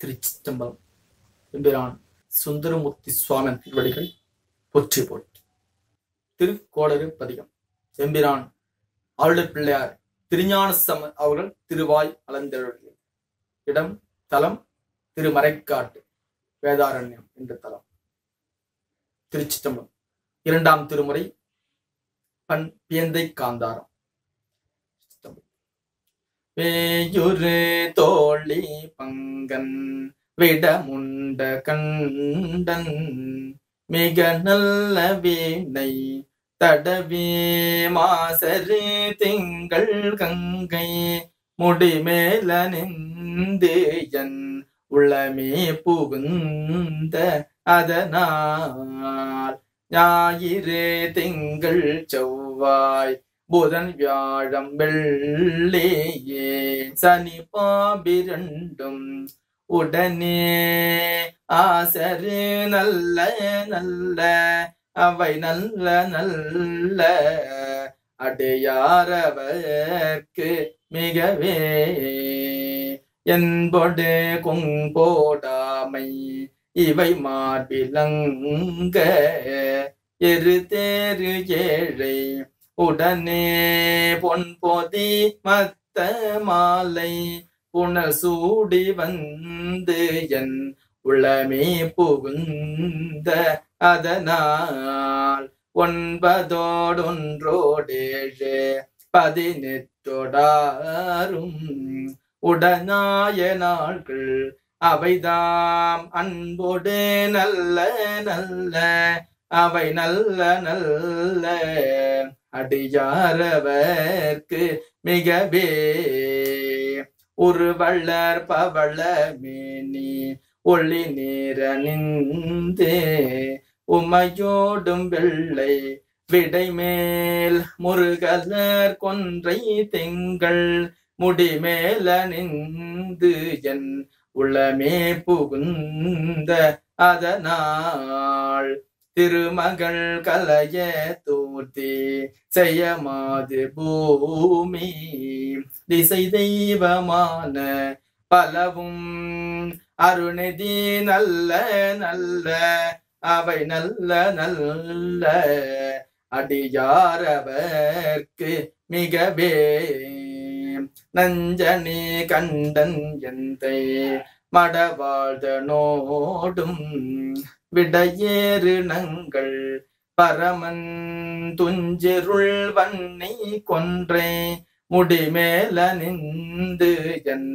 திருச்சிற்றம்பலம். எம்பிரான் சுந்தரமூர்த்தி சுவாமி திருவடிகள் பொற்றி போற்றி. திருக்கோளறு பதிகம். எம்பிரான் ஆளுநர் பிள்ளையார் திருஞான சம அவர்கள் திருவாய் அலந்தருடைய இடம் தலம் திருமறைக்காட்டு வேதாரண்யம் என்ற தலம். திருச்சித்தம்பலம் இரண்டாம் திருமுறை பண் பியந்தை காந்தாரம். வேயுரு தோழி பங்கன் விடமுண்ட கண்டன் மிக நல்ல வீணை தடவே மாசரு திங்கள் கங்கை முடிமேல நின்று என் உள்ளமே புகுந்த அதனால் ஞாயிறு திங்கள் செவ்வாய் புதன் வியாழம் வெள்ளியே சனி பாபிரண்டும் உடனே ஆசரு நல்ல நல்ல அவை நல்ல நல்ல அடையாரவர்க்கு மிகவே. என்பொடு கொங்கோடாமை இவை மார்பிலங்க எரு தேரு ஏழை உடனே பொன் பொதி மத்த மாலை புனல் சூடி வந்து என் உளமே புகுந்த அதனால் ஒன்பதோடொன்றோடேழு பதினெட்டொடாரும் உடனாய நாள்கள் அவைதாம். அன்போடு நல்ல நல்ல அவை நல்ல நல்ல அடியாரவர்க்கு மிகவே. ஒரு வள்ளர் பவள மேனி ஒளி நீர நின்று உமையோடும் வெள்ளை விடைமேல் முருகலர் கொன்றை திங்கள் முடிமேல நின்று என் உள்ளமே புகுந்த அதனால். திருமகள் கலைய தூர்த்தி செய்யமாது பூமி. திசை தெய்வமான பலவும் அருணதி நல்ல நல்ல அவை நல்ல நல்ல. அடியாரவர்க்கு மிகவே நஞ்சனே கண்டன் எந்தை மடவாழ்தனோடும் விடையேறுணங்கள் பரமன் துஞ்சிருள் வன்னி கொன்றே முடிமேல நின்று என்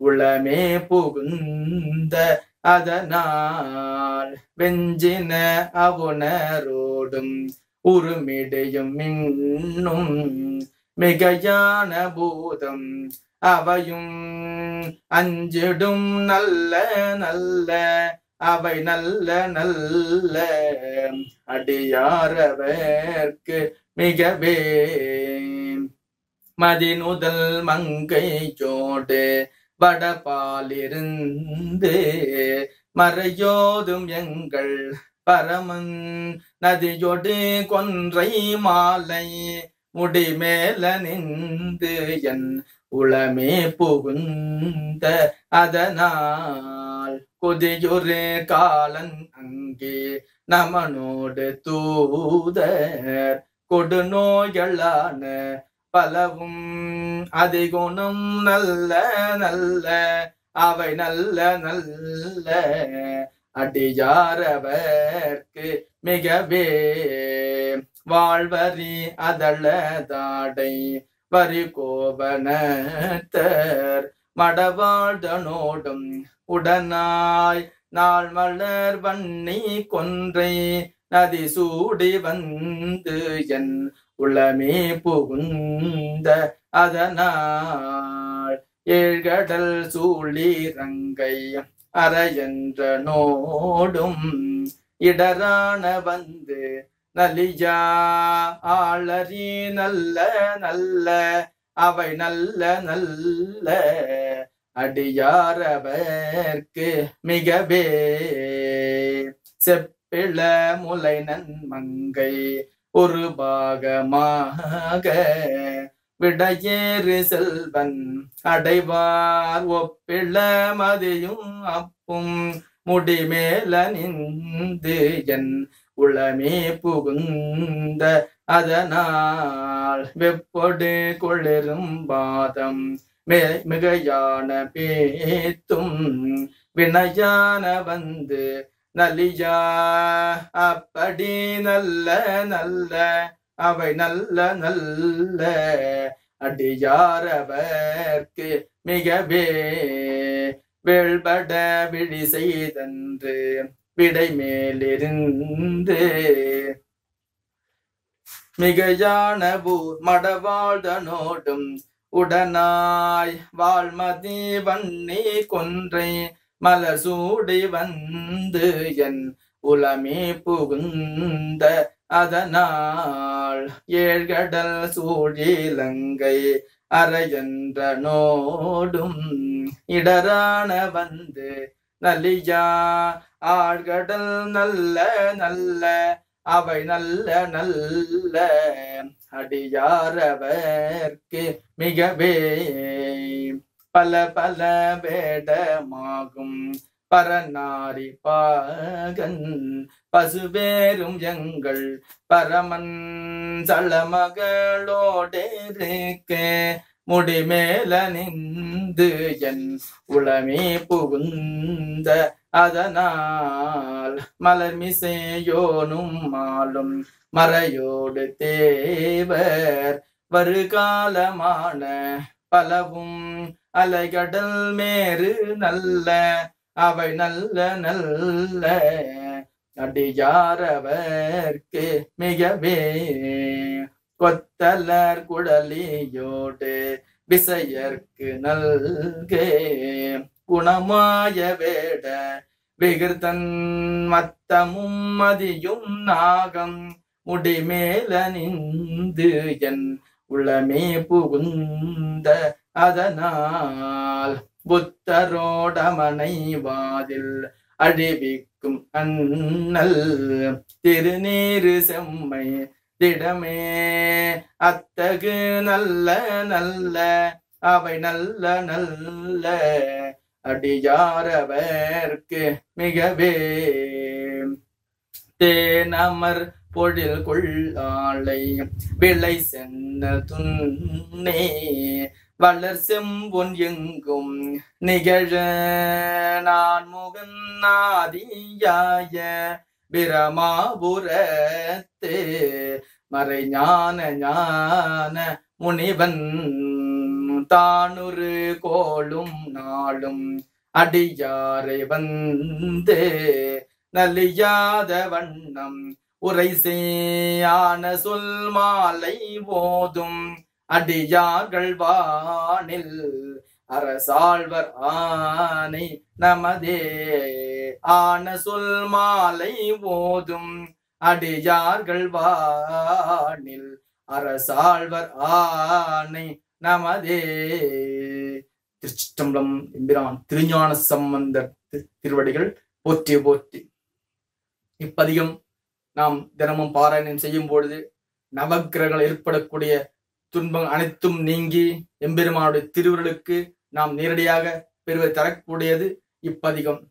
உளமே புகுந்த அதனால் வெஞ்சின அவுணரோடும் உருமிடையும் இன்னும் மிகையான பூதம். அவையும் அஞ்சிடும் நல்ல நல்ல அவை நல்ல நல்ல. அடியாரவர்க்கு மிகவே. மதிநுதல் மங்கையோடு வடபாலிருந்து மறையோதும் எங்கள் பரமன் நதியொடு கொன்றை மாலை முடிமேல நின்று என் உளமே புகுந்த அதனால் கொதியொரு காலன் அங்கே நமனோடு தூதர் கொடுநோய்களான பலவும் அதிகுணம் நல்ல நல்ல அவை நல்ல நல்ல அடியாரவர்க்கு மிகவே வாழ்வரி அதள தாடை பரிகோபனத்தர் மடவாழ்தனோடும் உடனாய் நாள் மலர் வன்னி கொன்றை நதி சூடி வந்து என் உளமே புகுந்த அதனால் ஏழ்கடல் சூழிரங்கை அரையென்ற நோடும் இடரான வந்து நலியா ஆளறி நல்ல நல்ல அவை நல்ல நல்ல. அடியாரவர்க்கு மிகவே. செப்பிள முலை நன்மங்கை ஒரு பாகமாக. விடையேறு செல்வன் அடைவார் ஒப்பிள மதியும் அப்பும். முடிமேல நின்று என் உளமே புகுந்த அதனால் வெப்பொடு குளிரும் பாதம் மிகையான பேத்தும் வினையான வந்து நலியா. அப்படி நல்ல நல்ல அவை நல்ல நல்ல அடியாரவர்க்கு மிகவே. வேள்பட விழி செய்தன்று விடை மேலிருந்து மிகையான பூர் மடவாழ்தனோடும் உடனாய் வாழ்மதி வன்னி கொன்றை மலர் சூடி வந்து என் உலமே புகுந்த அதனால் ஏழ்கடல் சூழிலங்கை அரையன்ற நோடும் இடரான வந்து நலியா ஆழ்கடல் நல்ல நல்ல அவை நல்ல நல்ல. அடியாரவர்க்கு மிகவே பல பல வேடமாகும். பரநாரி பாகன் பசுவேரும் எங்கள் பரமன் சளமகளோடேருக்க முடிமேல நின்று என் உளமே புகுந்த அதனால் மலர் மிசையோனும் மாலும் மறையோடு தேவர் வருகாலமான பலவும் அலைகடல் மேறு நல்ல அவை நல்ல நல்ல அடியாரவர்க்கு மிகவே. கொத்தலர் குடலியோடு விசையர்க்கு நல்கே. குணமாய வேட விகிர்தன் மத்தமும் மதியும் நாகம் முடிமேல நின்று என் உளமே புகுந்த அதனால் புத்தரோடமனை வாதில் அழிவிக்கும் அண்ணல் திருநீரு செம்மை திடமே. அத்தகு நல்ல நல்ல அவை நல்ல நல்ல அடியாரவர்க்கு மிகவே. தேனமர் பொழில் கொள்ளாளை விளை சென்ன துண்ணே வளர் செம்பொன் எங்கும் நிகழ நான் முகநாதியாய பிரமாபுரத்து மறை ஞான ஞான முனிவன் தானுரு கோளும் நாளும் அடியாரை வந்து நலியாத வண்ணம் உரை செய்யான சொல் மாலை போதும் அடியார்கள் வானில் அரசாழ்வர் ஆனை நமதே ஆன சொல் மாலை ஓதும் அடியார்கள் வானில். அரசாழ்வர் ஆனை நமதே. திருச்சிற்றம்பலம் எம்பிரான் திருஞான சம்பந்தர் திருவடிகள் போற்றி போற்றி. இப்பதிகம் நாம் தினமும் பாராயணம் செய்யும் பொழுது நவக்கிரகங்கள் ஏற்படக்கூடிய துன்பம் அனைத்தும் நீங்கி எம்பெருமானுடைய திருவுருளுக்கு நாம் நேரடியாக பெருவை தரக்கூடியது இப்பதிகம்.